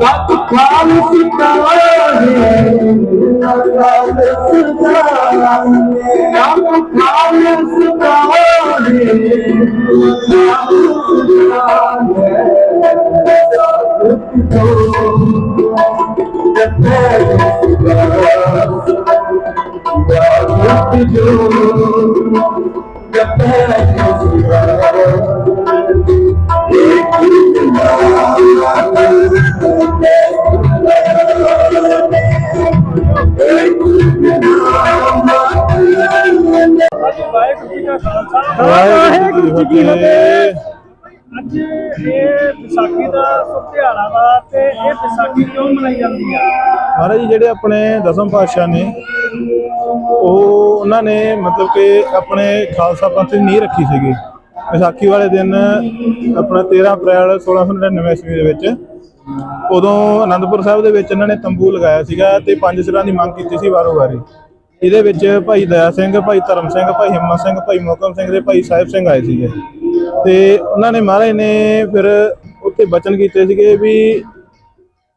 बात खाल सितारे नाम खाल सितारे The best ਵਾਹਿਗੁਰੂ ਜੀ ਕੀ ਫਤਿਹ ਅੱਜ ਇਹ ਵਿਸਾਖੀ ਦਾ ਸ਼ੁਭ ਦਿਹਾੜਾ ਵਾ ਤੇ ਇਹ ਵਿਸਾਖੀ ਕਿਉਂ ਮਨਾਈ ਜਾਂਦੀ ਆ? ਮਹਾਰਾਜ ਜੀ ਜਿਹੜੇ ਆਪਣੇ ਦਸਮ ਪਾਤਸ਼ਾਹ ਨੇ ਉਹ ਉਹਨਾਂ ਨੇ ਮਤਲਬ ਕਿ ਆਪਣੇ ਖਾਲਸਾ ਪੰਥ ਦੀ ਨੀਂਹ ਰੱਖੀ ਸੀਗੀ। ਵਿਸਾਖੀ ਵਾਲੇ ਦਿਨ ਆਪਣਾ 13 ਅਪ੍ਰੈਲ 1699 ਈਸਵੀ ਦੇ ਵਿੱਚ ਉਦੋਂ ਅਨੰਦਪੁਰ ਸਾਹਿਬ ਦੇ ਵਿੱਚ ਇਹਨਾਂ ਨੇ ਤੰਬੂ ਲਗਾਇਆ ਸੀਗਾ ਤੇ ਪੰਜ ਸਿਰਾਂ ਦੀ ਮੰਗ ਕੀਤੀ ਸੀ ਵਾਰੋ ਵਾਰੀ ਇਹਦੇ ਵਿੱਚ ਭਾਈ ਦਇਆ ਸਿੰਘ, ਭਾਈ ਧਰਮ ਸਿੰਘ, ਭਾਈ ਹਿੰਮਤ ਸਿੰਘ, ਭਾਈ ਮੋਕਮ ਸਿੰਘ ਤੇ ਭਾਈ ਸਾਹਿਬ ਸਿੰਘ ਆਏ ਸੀਗੇ। ਤੇ ਉਹਨਾਂ ਨੇ ਮਹਾਰਾਜ ਨੇ ਫਿਰ ਉੱਥੇ ਬਚਨ ਕੀਤੇ ਸੀਗੇ ਵੀ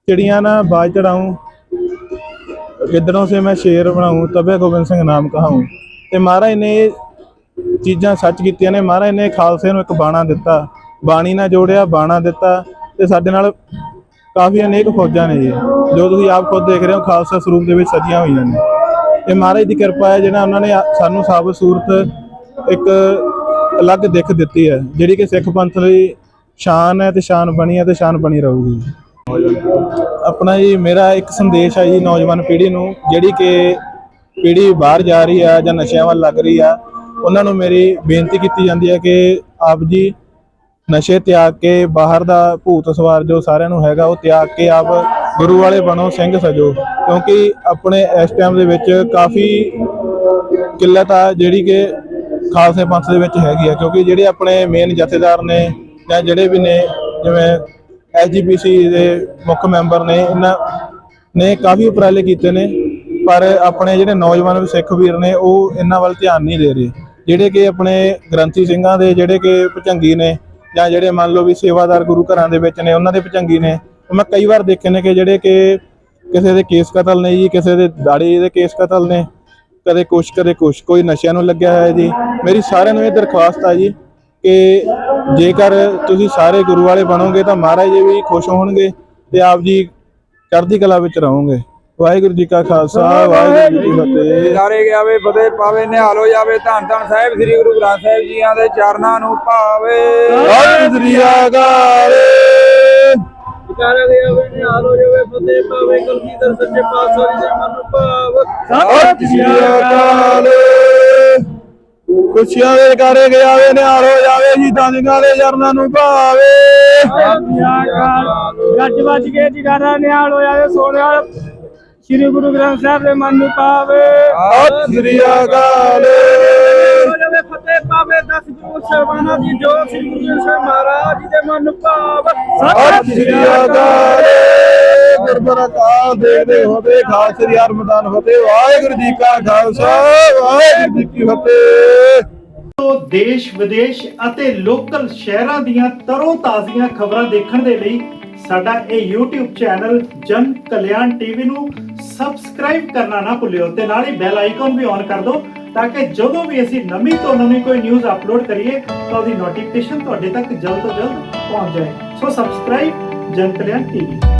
ਚਿੜੀਆਂ ਨਾ ਬਾਜ ਚੜਾਉਂ ਗਿੱਦੜੋਂ ਸੇ ਮੈਂ ਸ਼ੇਰ ਬਣਾਉਂ ਤਬੇ ਗੋਬਿੰਦ ਸਿੰਘ ਨਾਮ ਕਹਾਉਂ ਤੇ ਮਹਾਰਾਜ ਨੇ ਚੀਜ਼ਾਂ ਸੱਚ ਕੀਤੀਆਂ ਨੇ। ਮਹਾਰਾਜ ਨੇ ਖਾਲਸੇ ਨੂੰ ਇੱਕ ਬਾਣਾ ਦਿੱਤਾ। ਬਾਣੀ ਨਾਲ ਜੋੜਿਆ, ਬਾਣਾ ਦਿੱਤਾ ਤੇ ਸਾਡੇ ਨਾਲ ਕਾਫੀ ਅਨੇਕ ਫੌਜਾਂ ਨੇ ਜੀ। ਜੋ ਤੁਸੀਂ ਆਪ ਖੁਦ ਦੇਖ ਰਹੇ ਹੋ, ਖਾਲਸਾ ਸਰੂਪ ਦੇ ਵਿੱਚ ਸਜੀਆਂ ਹੋਈਆਂ ਨੇ। ਇਹ ਮਹਾਰਾਜ ਦੀ ਕਿਰਪਾ ਹੈ ਜਿਹੜਾ ਉਹਨਾਂ ਨੇ ਸਾਨੂੰ ਸਾਬਤ ਸੂਰਤ ਇੱਕ ਅਲੱਗ ਦਿੱਖ ਦਿੱਤੀ ਹੈ, ਜਿਹੜੀ ਕਿ ਸਿੱਖ ਪੰਥ ਲਈ ਸ਼ਾਨ ਹੈ ਤੇ ਸ਼ਾਨ ਬਣੀ ਹੈ ਤੇ ਸ਼ਾਨ ਬਣੀ ਰਹੂਗੀ। ਆਪਣਾ ਜੀ, ਮੇਰਾ ਇੱਕ ਸੰਦੇਸ਼ ਹੈ ਜੀ ਨੌਜਵਾਨ ਪੀੜ੍ਹੀ ਨੂੰ, ਜਿਹੜੀ ਕਿ ਪੀੜ੍ਹੀ ਬਾਹਰ ਜਾ ਰਹੀ ਆ ਜਾਂ ਨਸ਼ਿਆਂ ਵੱਲ ਲੱਗ ਰਹੀ ਆ, ਉਹਨਾਂ ਨੂੰ ਮੇਰੀ ਬੇਨਤੀ ਕੀਤੀ ਜਾਂਦੀ ਹੈ ਕਿ ਆਪ ਜੀ ਨਸ਼ੇ ਤਿਆਗ ਕੇ ਬਾਹਰ ਦਾ ਭੂਤ ਸਵਾਰ ਜੋ ਸਾਰਿਆਂ ਨੂੰ ਹੈਗਾ, ਉਹ ਤਿਆਗ ਕੇ ਆਪ ਗੁਰੂ ਵਾਲੇ ਬਣੋ, ਸਿੰਘ ਸਜੋ। ਕਿਉਂਕਿ ਆਪਣੇ ਇਸ ਟਾਈਮ ਦੇ ਵਿੱਚ ਕਾਫੀ ਕਿੱਲਤ ਆ ਜਿਹੜੀ ਕਿ ਖਾਲਸੇ ਪੰਥ ਦੇ ਵਿੱਚ ਹੈਗੀ ਆ। ਕਿਉਂਕਿ ਜਿਹੜੇ ਆਪਣੇ ਮੇਨ ਜਥੇਦਾਰ ਨੇ ਜਾਂ ਜਿਹੜੇ ਵੀ ਨੇ, ਜਿਵੇਂ ਐਸਜੀਪੀਸੀ ਦੇ ਮੁੱਖ ਮੈਂਬਰ ਨੇ, ਇਹਨਾਂ ਨੇ ਕਾਫੀ ਉਪਰਾਲੇ ਕੀਤੇ ਨੇ। ਪਰ ਆਪਣੇ ਜਿਹੜੇ ਨੌਜਵਾਨ ਸਿੱਖ ਵੀਰ ਨੇ, ਉਹ ਇਹਨਾਂ ਵੱਲ ਧਿਆਨ ਨਹੀਂ ਦੇ ਰਹੇ। ਜਿਹੜੇ ਕਿ ਆਪਣੇ ਗ੍ਰੰਥੀ ਸਿੰਘਾਂ ਦੇ ਜਿਹੜੇ ਕਿ ਭਚੰਗੀ ਨੇ ਜਾਂ ਜਿਹੜੇ ਮੰਨ ਲਓ ਵੀ ਸੇਵਾਦਾਰ ਗੁਰੂ ਘਰਾਂ ਦੇ ਵਿੱਚ ਨੇ, ਉਹਨਾਂ ਦੇ ਭਚੰਗੀ ਨੇ ਮੈਂ ਕਈ ਵਾਰ ਦੇਖੇ ਨੇ ਕਿ ਜਿਹੜੇ ਕਿ ਕਿਸੇ ਦੇ ਕੇਸ ਕਤਲ ਨੇ ਜੀ ਕਿਸੇ ਦੇ ਦਾੜੀ ਦੇ ਕੇਸ ਕਤਲ ਨੇ ਕਦੇ ਕੁਛ ਕਦੇ ਕੁਛ ਕੋਈ ਨਸ਼ਿਆਂ ਨੂੰ ਲੱਗਿਆ ਹੋਇਆ ਜੀ। ਮੇਰੀ ਸਾਰਿਆਂ ਨੂੰ ਇਹ ਦਰਖਾਸਤ ਆ ਜੀ ਕਿ ਜੇਕਰ ਤੁਸੀਂ ਸਾਰੇ ਗੁਰੂ ਵਾਲੇ ਬਣੋਗੇ ਤਾਂ ਮਹਾਰਾਜ ਜੀ ਵੀ ਖੁਸ਼ ਹੋਣਗੇ ਤੇ ਆਪ ਜੀ ਚੜ੍ਹਦੀ ਕਲਾ ਵਿੱਚ ਰਹੋਗੇ। ਵਾਹਿਗੁਰੂ ਜੀ ਕਾ ਖਾਲਸਾ ਵਾਹਿਗੁਰੂ ਜੀ ਕੀ ਫਤਿਹ। ਲਾਰੇ ਗਿਆ ਵੇ ਫਤਿਹ ਪਾਵੇ ਨਿਹਾਲ ਹੋ ਜਾਵੇ ਧੰਨ ਧੰਨ ਸਾਹਿਬ ਸ੍ਰੀ ਗੁਰੂ ਗ੍ਰੰਥ ਸਾਹਿਬ ਜੀਆਂ ਦੇ ਚਰਨਾਂ ਨੂੰ ਭਾਵੇ। ਸਤਿ ਸ੍ਰੀ ਅਕਾਲ ਵੀ ਨਿਹਾਲ ਹੋ ਜਾਵੇ ਫਤਿਹ ਪਾਵੇ ਕਲਗੀਧਰ ਸੱਚੇ ਪਾਤਸ਼ਾਹ ਜੀ ਦੇ ਮਨ ਨੂੰ ਭਾਵ। ਸਤਿ ਸ੍ਰੀ ਅਕਾਲ। ਖੁਸ਼ੀਆਂ ਦੇ ਕਰੇ ਗਿਆ ਵੇ ਨਿਹਾਲ ਹੋ ਜਾਵੇ ਜੀ ਸਿੰਘਾਂ ਦੇ ਚਰਨਾਂ ਨੂੰ ਭਾਵੇ। ਗੱਜ ਵੱਜ ਕੇ ਜਗਾਰਾ ਨਿਹਾਲ ਹੋ ਜਾਵੇ ਸੋਹਣਿਆ ਸ੍ਰੀ ਗੁਰੂ ਗ੍ਰੰਥ ਸਾਹਿਬ ਦੇ ਮਨ ਨੂੰ ਪਾਵੇ ਸਤਿ ਸ੍ਰੀ ਅਕਾਲ। ਹੋ ਜਾਵੇ ਫਤਿਹ ਪਾਵੇ ਦਸ ਗੁਰੂ ਸਰਬਾਨਾ ਦੀ ਜੋ ਸ੍ਰੀ ਗੁਰੂ ਸਾਹਿਬ ਮਹਾਰਾਜ ਜੀ ਦੇ ਮਨ ਨੂੰ ਸਤਿ ਸ੍ਰੀ ਅਕਾਲ। ਗੁਰਬਰ ਅਕਾਲ ਦੇ ਦੇ ਹੋਵੇ, ਖਾਲਸੇ ਦੀ ਹਰਮਦਾਨ ਫਤਿਹ। ਵਾਹਿਗੁਰੂ ਜੀ ਕਾ ਖਾਲਸਾ, ਵਾਹਿਗੁਰੂ ਜੀ ਕੀ ਫਤਿਹ। ਤੋਂ ਦੇਸ਼, ਵਿਦੇਸ਼ ਅਤੇ ਲੋਕਲ ਸ਼ਹਿਰਾਂ ਦੀਆਂ ਤਰੋ ਤਾਜ਼ੀਆਂ ਖਬਰਾਂ ਦੇਖਣ ਦੇ ਲਈ ਸਾਡਾ ਇਹ YouTube ਚੈਨਲ ਜਨ ਕਲਿਆਣ ਟੀਵੀ ਨੂੰ ਸਬਸਕ੍ਰਾਈਬ ਕਰਨਾ ਨਾ ਭੁੱਲਿਓ ਤੇ ਨਾਲ ਹੀ ਬੈਲ ਆਈਕਨ ਵੀ ਔਨ ਕਰ ਦਿਓ ਤਾਂ ਕਿ ਜਦੋਂ ਵੀ ਅਸੀਂ ਨਵੀਂ ਤੋਂ ਨਵੀਂ ਕੋਈ ਨਿਊਜ਼ ਅਪਲੋਡ ਕਰੀਏ ਤਾਂ ਉਹਦੀ ਨੋਟੀਫਿਕੇਸ਼ਨ ਤੁਹਾਡੇ ਤੱਕ ਜਲਦ ਤੋਂ ਜਲਦ ਪਹੁੰਚ ਜਾਏ। ਸੋ ਸਬਸਕ੍ਰਾਈਬ ਜਨ ਕਲਿਆਣ ਟੀਵੀ।